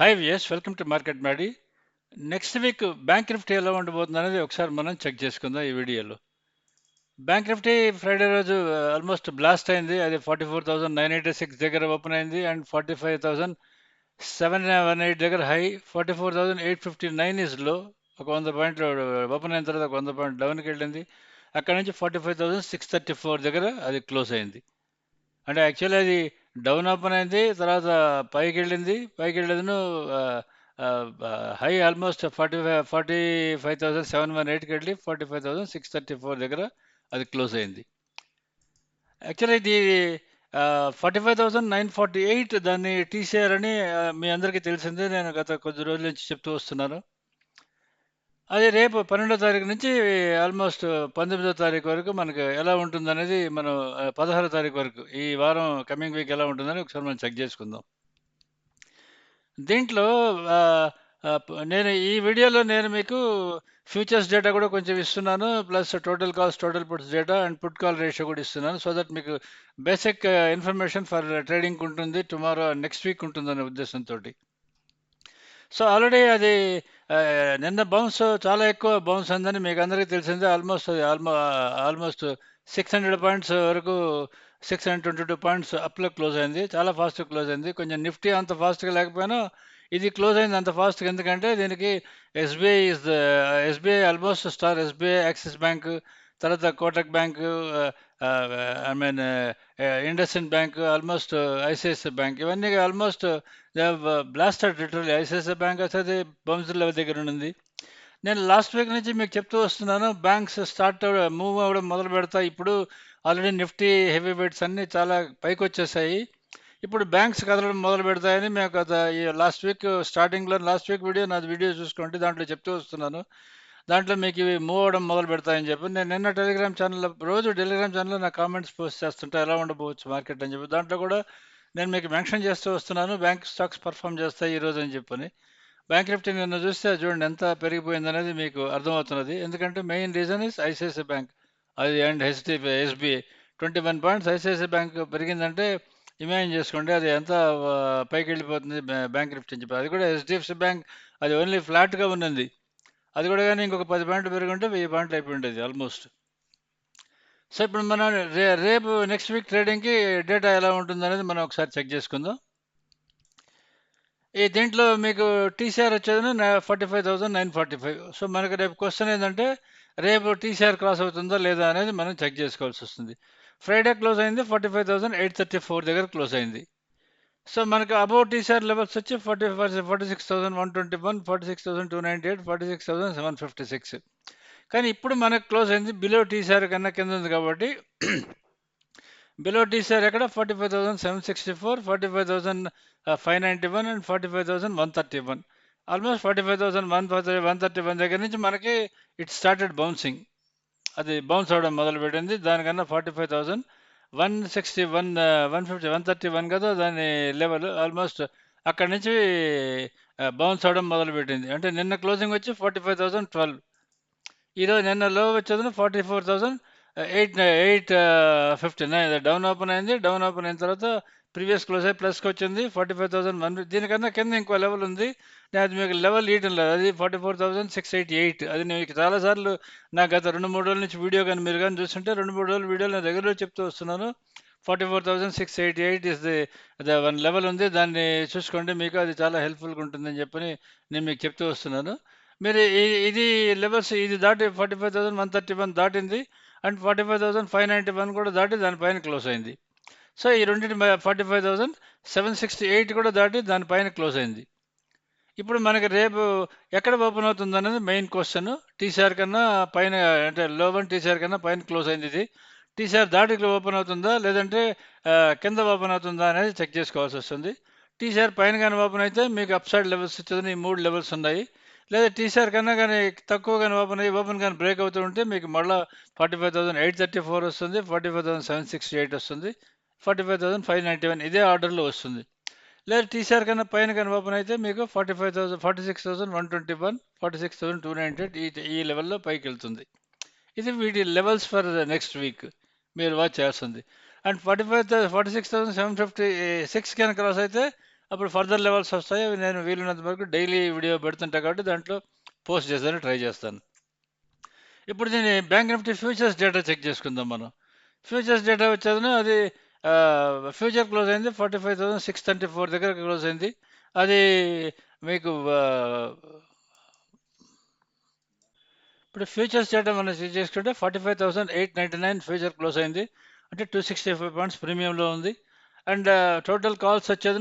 Hi viewers welcome to market Maddy next week bank Nifty ఎలా ఉండబోతుంది అనేది ఒకసారి మనం చెక్ చేసుకుందాం ఈ వీడియోలో. బ్యాంక్ నిఫ్టీ ఫ్రైడే రోజు uh, ఆల్మోస్ట్ బ్లాస్ట్ అయింది. అది forty four thousand nine eighty six దగ్గర ఓపెన్ అయింది and forty five thousand seven one eight దగ్గర high forty four thousand eight fifty nine ఇస్లో ఒక వంద పాయింట్లు uh, ఓపెన్ అయిన తర్వాత ఒక వంద పాయింట్ డౌన్కి వెళ్ళింది. అక్కడ నుంచి forty five thousand six thirty four దగ్గర అది క్లోజ్ అయింది. అంటే యాక్చువల్లీ అది డౌన్ అప్ అయింది తర్వాత పైకి వెళ్ళింది పైకి వెళ్ళేదను high almost forty five forty five thousand seven one ఎయిట్కి వెళ్ళి forty five thousand six thirty four దగ్గర అది క్లోజ్ అయింది. యాక్చువల్లీ ఇది forty five thousand nine forty eight దాన్ని టీసీఆర్ అని మీ అందరికీ తెలిసిందే. నేను గత కొద్ది రోజుల నుంచి చెప్తూ వస్తున్నాను. అది రేపు పన్నెండో తారీఖు నుంచి ఆల్మోస్ట్ పంతొమ్మిదో తారీఖు వరకు మనకు ఎలా ఉంటుందనేది మనం పదహారో తారీఖు వరకు ఈ వారం కమింగ్ వీక్ ఎలా ఉంటుందని ఒకసారి మనం చెక్ చేసుకుందాం. దీంట్లో నేను ఈ వీడియోలో నేను మీకు ఫ్యూచర్స్ డేటా కూడా కొంచెం ఇస్తున్నాను plus total calls total puts data and put call ratio కూడా ఇస్తున్నాను సో దట్ మీకు బేసిక్ ఇన్ఫర్మేషన్ ఫర్ ట్రేడింగ్ ఉంటుంది టుమారో నెక్స్ట్ వీక్ ఉంటుందనే ఉద్దేశంతో సో ఆల్రెడీ అది నిన్న బౌన్స్ చాలా ఎక్కువ బౌన్స్ అందని మీకు అందరికీ తెలిసిందే. ఆల్మోస్ట్ ఆల్మో ఆల్మోస్ట్ సిక్స్ హండ్రెడ్ పాయింట్స్ వరకు six hundred twenty two points అప్లో close అయింది. చాలా ఫాస్ట్గా క్లోజ్ అయింది. కొంచెం నిఫ్టీ అంత ఫాస్ట్గా లేకపోయినా ఇది క్లోజ్ అయింది అంత ఫాస్ట్గా ఎందుకంటే దీనికి SBI is the SBI almost star SBI Axis bank తర్వాత Kotak bank I mean IndusInd bank almost ICICI bank ఇవన్నీ almost they blasted literally ICICI bank వచ్చేది బౌన్స్ లెవెల్ దగ్గర ఉంది నేను లాస్ట్ వీక్ నుంచి మీకు చెప్తూ వస్తున్నాను బ్యాంక్స్ స్టార్ట్ మూవ్ అవ్వడం మొదలు పెడతా ఇప్పుడు ఆల్రెడీ నిఫ్టీ హెవీ వెయిట్స్ అన్నీ చాలా పైకి వచ్చేసాయి. ఇప్పుడు బ్యాంక్స్ కదలడం మొదలు పెడతాయని మేము గత ఈ లాస్ట్ వీక్ స్టార్టింగ్లో లాస్ట్ వీక్ వీడియో నాది వీడియో చూసుకోండి దాంట్లో చెప్తూ వస్తున్నాను. దాంట్లో మీకు ఇవి మూవ్ అవ్వడం మొదలు పెడతాయని చెప్పి నేను నిన్న టెలిగ్రామ్ ఛానల్లో రోజు టెలిగ్రామ్ ఛానల్లో నా కామెంట్స్ పోస్ట్ చేస్తుంటే ఎలా ఉండబోవచ్చు మార్కెట్ అని చెప్పి దాంట్లో కూడా నేను మీకు మెన్షన్ చేస్తూ వస్తున్నాను బ్యాంక్ స్టాక్స్ పర్ఫామ్ చేస్తాయి ఈ రోజు అని చెప్పని. బ్యాంక్ నిఫ్టీ నిన్న చూస్తే చూడండి ఎంత పెరిగిపోయింది అనేది మీకు అర్థమవుతున్నది. ఎందుకంటే main reason is ICICI bank అది and HDF SBI twenty one points ICICI bank పెరిగిందంటే imagine చేసుకోండి అది ఎంత పైకి వెళ్ళిపోతుంది బ్యాంక్ నిఫ్టీ అని చెప్పి అది కూడా హెచ్డిఎఫ్సి బ్యాంక్ అది ఓన్లీ ఫ్లాట్గా ఉన్నది. అది కూడా కానీ ఇంకొక పది పాయింట్లు పెరుగుంటే వెయ్యి పాయింట్లు అయిపోయి ఉండేది ఆల్మోస్ట్ సో ఇప్పుడు మనం రే రేపు నెక్స్ట్ వీక్ ట్రేడింగ్కి డేటా ఎలా ఉంటుంది అనేది మనం ఒకసారి చెక్ చేసుకుందాం. ఈ దీంట్లో మీకు టీసీఆర్ వచ్చేది forty five thousand nine forty five so మనకు రేపు క్వశ్చన్ ఏంటంటే రేపు టీసీఆర్ క్రాస్ అవుతుందా లేదా అనేది మనం చెక్ చేసుకోవాల్సి వస్తుంది. ఫ్రైడే క్లోజ్ అయింది forty five thousand eight thirty four దగ్గర క్లోజ్ అయింది. సో మనకు అబౌవ్ టీసీఆర్ లెవెల్స్ వచ్చి forty forty six thousand one twenty one forty six thousand two ninety eight forty six thousand seven fifty six కానీ ఇప్పుడు మనకు close అయింది below TCR కన్నా కింద ఉంది కాబట్టి బిలో టీసీఆర్ ఎక్కడ? Forty five thousand seven sixty four forty five thousand five ninety one and forty five thousand one thirty one almost forty five thousand one one thirty one దగ్గర నుంచి మనకి it started bouncing అది bounce అవడం మొదలుపెట్టింది దానికన్నా forty five thousand one sixty one one fifty one thirty one కదా దాని level almost అక్కడి నుంచి బౌన్స్ అవడం మొదలుపెట్టింది. అంటే నిన్న క్లోజింగ్ వచ్చి ఫార్టీ ఫైవ్ థౌసండ్ ట్వెల్వ్. ఈరోజు నిన్న లో వచ్చేది forty four thousand eight eight fifty. Nine down open అయింది డౌన్ ఓపెన్ అయిన తర్వాత ప్రీవియస్ క్లోజ్ అయ్యి ప్లస్కి వచ్చింది ఫార్టీ ఫైవ్ థౌసండ్ వన్ దీనికన్నా కింద ఇంకో లెవెల్ ఉంది. నేను అది మీకు లెవెల్ ఇవ్వడం లేదు. అది forty four thousand six eighty eight. అది నేను మీకు చాలాసార్లు నా గత రెండు మూడు రోజుల నుంచి వీడియో కానీ మీరు కానీ చూస్తుంటే రెండు మూడు రోజులు వీడియోలు నేను రెగ్యులర్ చెప్తూ వస్తున్నాను. Forty four thousand six eighty eight is the the one level ఉంది. దాన్ని చూసుకోండి. మీకు అది చాలా హెల్ప్ఫుల్గా ఉంటుందని చెప్పని నేను మీకు చెప్తూ వస్తున్నాను. మీరు ఇది లెవెల్స్ ఇది దాటి forty five thousand one thirty one దాటింది. And forty five thousand five ninety one కూడా దాటి దానిపైన క్లోజ్ అయింది. సో ఈ రెండింటి forty five thousand seven sixty eight కూడా దాటి దానిపైన క్లోజ్ అయింది. ఇప్పుడు మనకి రేపు ఎక్కడ ఓపెన్ అవుతుంది అనేది మెయిన్ క్వశ్చన్. టీసీఆర్ కన్నా పైన అంటే లో వన్ టీసీఆర్ కన్నా పైన క్లోజ్ అయింది ఇది. టీసీఆర్ దాటి ఓపెన్ అవుతుందా లేదంటే కింద ఓపెన్ అవుతుందా అనేది చెక్ చేసుకోవాల్సి వస్తుంది. టీసీఆర్ పైన కానీ ఓపెన్ అయితే మీకు అప్ సైడ్ లెవెల్స్ వచ్చేది ఈ మూడు లెవెల్స్ ఉన్నాయి. లేదా టీసీఆర్ కన్నా కానీ తక్కువ కానీ ఓపెన్ అయ్యి ఓపెన్ కానీ బ్రేక్ అవుతూ ఉంటే మీకు మళ్ళీ forty five thousand eight thirty four వస్తుంది forty five thousand seven sixty eight వస్తుంది. Forty five thousand five ninety one ఇదే ఆర్డర్లో వస్తుంది. లేదా టీసీఆర్ కన్నా పైన కానీ ఓపెన్ అయితే మీకు forty five thousand forty six thousand one twenty one forty six thousand two ninety eight ఈ ఈ లెవెల్లో పైకి వెళ్తుంది. ఇది వీటి లెవెల్స్ ఫర్ నెక్స్ట్ వీక్. మీరు వాచ్ చేస్తుంది and forty five forty six thousand seven fifty six కానీ క్రాస్ అయితే అప్పుడు ఫర్దర్ లెవెల్స్ వస్తాయి. అవి నేను వీలున్నంత వరకు డైలీ వీడియో పెడుతుంటా కాబట్టి దాంట్లో పోస్ట్ చేస్తాను ట్రై చేస్తాను. ఇప్పుడు దీన్ని bank nifty futures data check చేసుకుందాం మనం. ఫ్యూచర్స్ డేటా వచ్చేది అది ఫ్యూచర్ క్లోజ్ అయింది forty five thousand six thirty four దగ్గర క్లోజ్ అయింది. అది మీకు ఇప్పుడు ఫ్యూచర్స్ చేయడం మనం చేసుకుంటే forty five thousand eight ninety nine future close అయింది. అంటే టూ సిక్స్టీ ఫైవ్ పాయింట్స్ ప్రీమియంలో ఉంది. అండ్ టోటల్ కాల్స్ వచ్చేది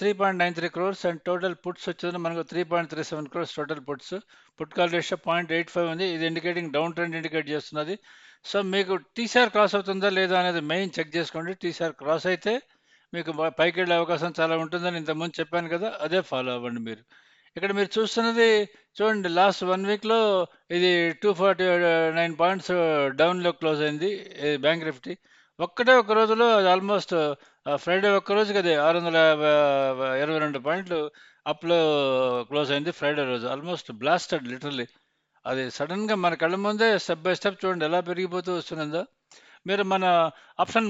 three point nine three crores and total puts వచ్చేది మనకు three point three seven crores total puts. Put call ratio point eight five ఉంది. ఇది indicating down trend indicate చేస్తున్నది. So మీకు TCR cross అవుతుందా లేదా అనేది మెయిన్ చెక్ చేసుకోండి. టీసీఆర్ క్రాస్ అయితే మీకు పైకి వెళ్ళే అవకాశం చాలా ఉంటుందని ఇంతకుముందు చెప్పాను కదా అదే ఫాలో అవ్వండి మీరు. ఇక్కడ మీరు చూస్తున్నది చూడండి లాస్ట్ వన్ వీక్లో ఇది టూ ఫార్టీ నైన్ పాయింట్స్ డౌన్లో క్లోజ్ అయింది బ్యాంక్ నిఫ్టీ ఒక్కటే ఒక రోజులో అది ఆల్మోస్ట్ ఫ్రైడే ఒక్క రోజుకి అది ఆరు వందల ఇరవై రెండు పాయింట్లు అప్లో క్లోజ్ అయింది ఫ్రైడే రోజు. ఆల్మోస్ట్ బ్లాస్టెడ్ లిటరలీ అది సడన్గా మన కళ్ళ ముందే స్టెప్ బై స్టెప్ చూడండి ఎలా పెరిగిపోతూ వస్తున్నదో మీరు మన ఆప్షన్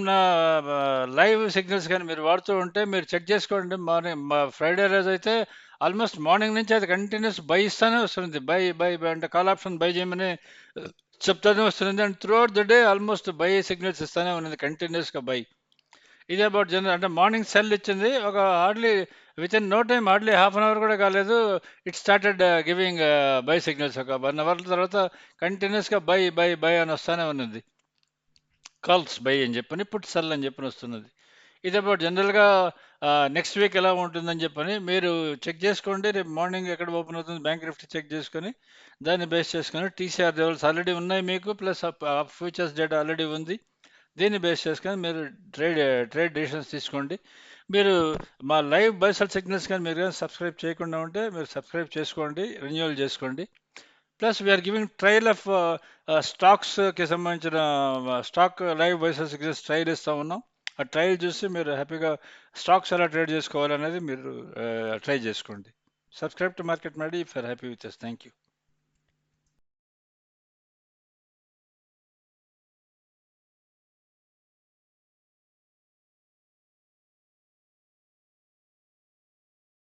లైవ్ సిగ్నల్స్ కానీ మీరు వాడుతూ ఉంటే మీరు చెక్ చేసుకోండి. మార్నింగ్ ఫ్రైడే రోజు అయితే ఆల్మోస్ట్ మార్నింగ్ నుంచి అది కంటిన్యూస్ బై ఇస్తానే వస్తుంది. బై బై బై అంటే కాల్ ఆప్షన్ బై చేయమని చెప్తానే వస్తుంది. And throughout the day almost buy signals ఇస్తానే ఉన్నది కంటిన్యూస్గా బై. ఇది అబౌట్ జనరల్ అంటే మార్నింగ్ సెల్ ఇచ్చింది. ఒక hardly within no time hardly half an hour కూడా కాలేదు. It started giving buy signals ఒక వన్ అవర్ తర్వాత కంటిన్యూస్గా బై బై బై అని వస్తానే ఉన్నది. కాల్స్ బై అని చెప్పని పుట్ సెల్ అని చెప్పని వస్తున్నది. ఇది అబౌట్ జనరల్గా నెక్స్ట్ వీక్ ఎలా ఉంటుందని చెప్పని మీరు చెక్ చేసుకోండి. రేపు మార్నింగ్ ఎక్కడ ఓపెన్ అవుతుంది బ్యాంక్ నిఫ్టీ చెక్ చేసుకొని దాన్ని బేస్ చేసుకొని టీసీఆర్ లెవెల్స్ ఆల్రెడీ ఉన్నాయి మీకు ప్లస్ ఫ్యూచర్స్ డేటా ఆల్రెడీ ఉంది. దీన్ని బేస్ చేసుకొని మీరు ట్రేడ్ ట్రేడ్ డిసిషన్స్ తీసుకోండి. మీరు మా లైవ్ బైసల్ సిగ్నల్స్ కానీ మీరు కానీ సబ్స్క్రైబ్ చేయకుండా ఉంటే మీరు సబ్స్క్రైబ్ చేసుకోండి రెన్యువల్ చేసుకోండి. Plus we're giving trial of స్టాక్స్కి సంబంధించిన stock live buy sell signals trial ఇస్తూ ఉన్నాం. ఆ ట్రయల్ చూసి మీరు హ్యాపీగా స్టాక్స్ ఎలా ట్రేడ్ చేసుకోవాలనేది మీరు uh, ట్రై చేసుకోండి. Subscribe to market Maddy if are happy with thank you